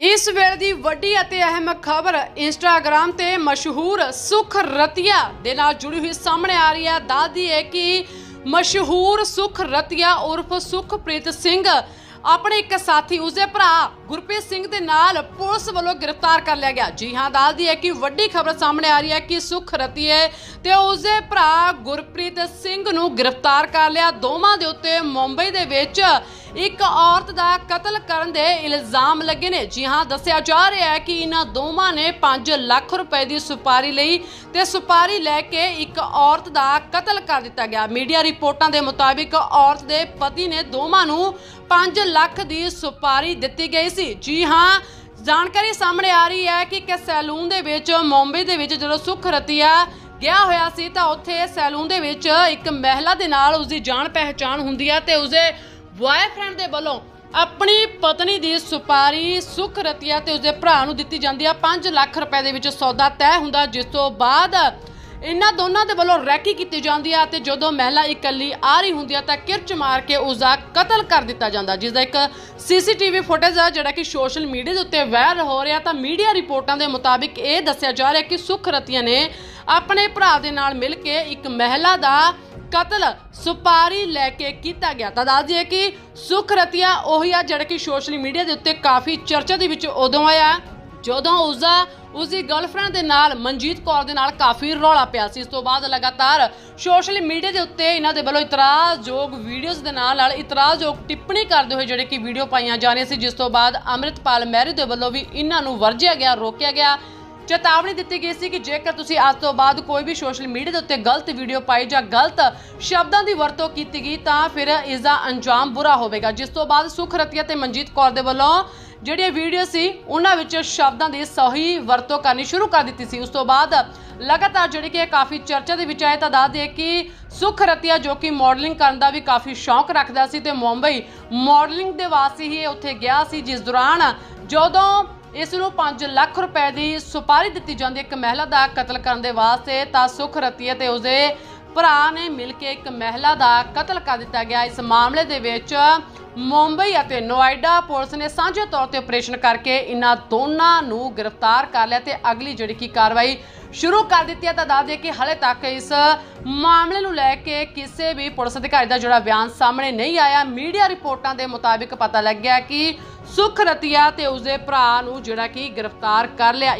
ਇਸ ਵੇਲੇ ਦੀ ਵੱਡੀ ਅਤੇ ਅਹਿਮ ਖਬਰ ਇੰਸਟਾਗ੍ਰam ਤੇ ਮਸ਼ਹੂਰ ਸੁਖ ਰਤੀਆ ਦੇ ਨਾਲ ਜੁੜੀ ਹੋਈ ਸਾਹਮਣੇ ਆ ਰਹੀ ਹੈ। ਦੱਸਦੀ ਹੈ ਕਿ ਮਸ਼ਹੂਰ ਸੁਖ ਰਤੀਆ ਉਰਫ ਸੁਖਪ੍ਰੀਤ ਸਿੰਘ ਆਪਣੇ ਇੱਕ ਸਾਥੀ, ਉਸਦੇ ਭਰਾ ਗੁਰਪ੍ਰੀਤ ਸਿੰਘ ਦੇ ਨਾਲ ਪੁਲਿਸ ਵੱਲੋਂ ਗ੍ਰਿਫਤਾਰ ਕਰ ਲਿਆ ਗਿਆ। ਜੀ ਹਾਂ, ਦੱਸਦੀ ਹੈ ਕਿ ਵੱਡੀ ਖਬਰ ਸਾਹਮਣੇ ਆ ਰਹੀ ਹੈ ਕਿ ਸੁਖ ਰਤੀਏ ਤੇ ਉਸਦੇ ਭਰਾ ਗੁਰਪ੍ਰੀਤ ਸਿੰਘ ਨੂੰ ਗ੍ਰਿਫਤਾਰ ਕਰ ਲਿਆ। ਦੋਵਾਂ ਦੇ ਉੱਤੇ ਮੁੰਬਈ ਦੇ ਵਿੱਚ ਇੱਕ ਔਰਤ ਦਾ ਕਤਲ ਕਰਨ ਦੇ ਇਲਜ਼ਾਮ ਲੱਗੇ ਨੇ। ਜੀ ਹਾਂ, ਦੱਸਿਆ ਜਾ ਰਿਹਾ ਹੈ ਕਿ ਇਹਨਾਂ ਦੋਵਾਂ ਨੇ 5 ਲੱਖ ਰੁਪਏ ਦੀ ਸੁਪਾਰੀ ਲਈ ਤੇ ਸੁਪਾਰੀ ਲੈ ਕੇ ਇੱਕ ਔਰਤ ਦਾ ਕਤਲ ਕਰ ਦਿੱਤਾ ਗਿਆ। ਮੀਡੀਆ ਰਿਪੋਰਟਾਂ ਦੇ ਮੁਤਾਬਿਕ ਔਰਤ ਦੇ ਪਤੀ ਨੇ ਦੋਵਾਂ ਨੂੰ 5 ਲੱਖ ਦੀ ਸੁਪਾਰੀ ਦਿੱਤੀ ਗਈ ਸੀ। ਜੀ ਹਾਂ, ਜਾਣਕਾਰੀ ਸਾਹਮਣੇ ਆ ਰਹੀ ਹੈ ਕਿ ਇੱਕ ਸੈਲੂਨ ਦੇ ਵਿੱਚ ਮੁੰਬਈ ਦੇ ਵਿੱਚ ਜਦੋਂ ਸੁਖ ਰਤੀਆ ਗਿਆ ਹੋਇਆ ਸੀ ਤਾਂ ਉੱਥੇ ਸੈਲੂਨ ਦੇ ਵਿੱਚ ਇੱਕ ਮਹਿਲਾ ਦੇ ਨਾਲ ਉਸਦੀ ਜਾਣ ਪਹਿਚਾਣ ਹੁੰਦੀ ਹੈ ਤੇ ਉਸਦੇ ਬॉयਫ੍ਰੈਂਡ ਦੇ ਵੱਲੋਂ ਆਪਣੀ ਪਤਨੀ ਦੀ ਸੁਪਾਰੀ ਸੁਖ ਰਤੀਆ ਤੇ ਉਸਦੇ ਭਰਾ ਨੂੰ ਦਿੱਤੀ ਜਾਂਦੀ ਆ 5 ਲੱਖ ਰੁਪਏ ਦੇ ਵਿੱਚ ਸੌਦਾ ਤੈਅ ਹੁੰਦਾ, ਜਿਸ ਤੋਂ ਬਾਅਦ ਇਹਨਾਂ ਦੋਨਾਂ ਦੇ ਵੱਲੋਂ ਰੈਕੀ ਕੀਤੀ ਜਾਂਦੀ ਆ ਤੇ ਜਦੋਂ ਮਹਿਲਾ ਇਕੱਲੀ ਆ ਰਹੀ ਹੁੰਦੀ ਆ ਤਾਂ ਕਿਰਚ ਮਾਰ ਕੇ ਉਸ ਦਾ ਕਤਲ ਕਰ ਦਿੱਤਾ ਜਾਂਦਾ ਜਿਸ ਦਾ ਇੱਕ ਸੀਸੀਟੀਵੀ ਫੁਟੇਜ ਆ ਜਿਹੜਾ ਕਿ ਸੋਸ਼ਲ ਮੀਡੀਆ ਦੇ ਉੱਤੇ ਵਾਇਰਲ ਹੋ ਰਿਹਾ ਤਾਂ ਮੀਡੀਆ ਰਿਪੋਰਟਾਂ ਦੇ ਮੁਤਾਬਿਕ ਇਹ ਦੱਸਿਆ ਜਾ ਰਿਹਾ ਕਿ ਸੁਖ ਰਤੀਆ ਨੇ ਆਪਣੇ ਭਰਾ ਦੇ ਨਾਲ ਮਿਲ ਕੇ ਇੱਕ ਮਹਿਲਾ ਦਾ ਕਤਲ ਸੁਪਾਰੀ ਲੈ ਕੇ ਕੀਤਾ ਗਿਆ। ਤਾਂ ਦੱਸ ਦਈਏ ਕਿ ਸੁਖ ਰਤੀਆ ਉਹੀ ਆ ਜਿਹੜਾ ਕਿ ਸੋਸ਼ਲ ਮੀਡੀਆ ਦੇ ਉੱਤੇ ਕਾਫੀ ਚਰਚਾ ਦੇ ਵਿੱਚ ਉਦੋਂ ਆਇਆ, ਜਦੋਂ ਉਸਦਾ, ਉਸਦੀ ਗਰਲਫ੍ਰੈਂਡ ਦੇ ਨਾਲ, ਮਨਜੀਤ ਕੌਰ ਦੇ ਨਾਲ ਕਾਫੀ ਰੌਲਾ ਪਿਆ ਸੀ। ਇਸ ਤੋਂ ਬਾਅਦ ਲਗਾਤਾਰ ਸੋਸ਼ਲ ਮੀਡੀਆ ਦੇ ਉੱਤੇ ਇਹਨਾਂ ਦੇ ਵੱਲੋਂ ਇਤਰਾਜ਼ਯੋਗ ਵੀਡੀਓਜ਼ ਦੇ ਨਾਲ ਨਾਲ ਇਤਰਾਜ਼ਯੋਗ ਟਿੱਪਣੀ ਕਰਦੇ ਹੋਏ ਜਿਹੜੇ ਕਿ ਵੀਡੀਓ ਪਾਈਆਂ ਜਾ ਰਹੀਆਂ ਸੀ, ਜਿਸ ਤੋਂ ਬਾਅਦ ਅੰਮ੍ਰਿਤਪਾਲ ਮਹਿਰੂ ਦੇ ਵੱਲੋਂ ਵੀ ਇਹਨਾਂ ਨੂੰ ਵਰਜਿਆ ਗਿਆ, ਰੋਕਿਆ ਗਿਆ। ਚੇਤਾਵਨੀ ਦਿੱਤੀ ਗਈ ਸੀ ਕਿ ਜੇਕਰ ਤੁਸੀਂ ਅੱਜ ਤੋਂ ਬਾਅਦ ਕੋਈ ਵੀ ਸੋਸ਼ਲ ਮੀਡੀਆ ਦੇ ਉੱਤੇ ਗਲਤ ਵੀਡੀਓ ਪਾਈ ਜਾਂ ਗਲਤ ਸ਼ਬਦਾਂ ਦੀ ਵਰਤੋਂ ਕੀਤੀ ਗਈ ਤਾਂ ਫਿਰ ਇਸ ਦਾ ਅੰਜਾਮ ਬੁਰਾ ਹੋਵੇਗਾ। ਜਿਸ ਤੋਂ ਬਾਅਦ ਸੁਖ ਰਤੀਆ ਤੇ ਮਨਜੀਤ ਕੌਰ ਦੇ ਵੱਲੋਂ ਜਿਹੜੀਆਂ ਵੀਡੀਓ ਸੀ, ਉਹਨਾਂ ਵਿੱਚ ਸ਼ਬਦਾਂ ਦੀ ਸਹੀ ਵਰਤੋਂ ਕਰਨੀ ਸ਼ੁਰੂ ਕਰ ਦਿੱਤੀ ਸੀ। ਉਸ ਤੋਂ ਬਾਅਦ ਲਗਾਤਾਰ ਜਿਹੜੀ ਕਿ ਇਹ ਕਾਫੀ ਚਰਚਾ ਦੇ ਵਿੱਚ ਆਏ ਤਾਂ ਦੱਸ ਦਈਏ ਕਿ ਸੁਖ ਰਤੀਆ ਜੋ ਕਿ ਮਾਡਲਿੰਗ ਕਰਨ ਦਾ ਵੀ ਕਾਫੀ ਸ਼ੌਂਕ ਰੱਖਦਾ ਸੀ ਤੇ ਮੁੰਬਈ ਮਾਡਲਿੰਗ ਦੇ ਵਾਸਤੇ ਹੀ ਇਹ ਉੱਥੇ ਗਿਆ ਸੀ, ਜਿਸ ਦੌਰਾਨ ਜਦੋਂ ਇਸ ਨੂੰ 5 ਲੱਖ ਰੁਪਏ ਦੀ ਸੁਪਾਰੀ ਦਿੱਤੀ ਜਾਂਦੀ ਇੱਕ ਮਹਿਲਾ ਦਾ ਕਤਲ ਕਰਨ ਦੇ ਵਾਸਤੇ ਤਾਂ ਸੁਖ ਰਤੀਆ ਤੇ ਉਸਦੇ ਭਰਾ ਨੇ ਮਿਲ ਕੇ ਇੱਕ ਮਹਿਲਾ ਦਾ ਕਤਲ ਕਰ ਦਿੱਤਾ ਗਿਆ। ਇਸ ਮਾਮਲੇ ਦੇ ਵਿੱਚ ਮੁੰਬਈ ਅਤੇ ਨੋਇਡਾ ਪੁਲਿਸ ਨੇ ਸਾਂਝੇ ਤੌਰ ਤੇ ਆਪਰੇਸ਼ਨ ਕਰਕੇ ਇਹਨਾਂ ਦੋਨਾਂ ਨੂੰ ਗ੍ਰਿਫਤਾਰ ਕਰ ਲਿਆ ਤੇ ਅਗਲੀ ਜਿਹੜੀ ਕੀ ਕਾਰਵਾਈ ਸ਼ੁਰੂ ਕਰ ਦਿੱਤੀ ਹੈ ਤਾਂ ਦੱਸ ਦਈਏ ਕਿ ਹਲੇ ਤੱਕ ਇਸ ਮਾਮਲੇ ਨੂੰ ਲੈ ਕੇ ਕਿਸੇ ਵੀ ਪੁਲਿਸ ਅਧਿਕਾਰੀ ਦਾ ਜਿਹੜਾ ਬਿਆਨ ਸਾਹਮਣੇ ਨਹੀਂ ਆਇਆ। ਮੀਡੀਆ ਰਿਪੋਰਟਾਂ ਦੇ ਮੁਤਾਬਿਕ ਪਤਾ ਲੱਗਿਆ ਕਿ ਸੁਖ ਰਤੀਆ ਤੇ ਉਸਦੇ ਭਰਾ ਨੂੰ ਜਿਹੜਾ ਕਿ ਗ੍ਰਿਫਤਾਰ ਕਰ ਲਿਆ।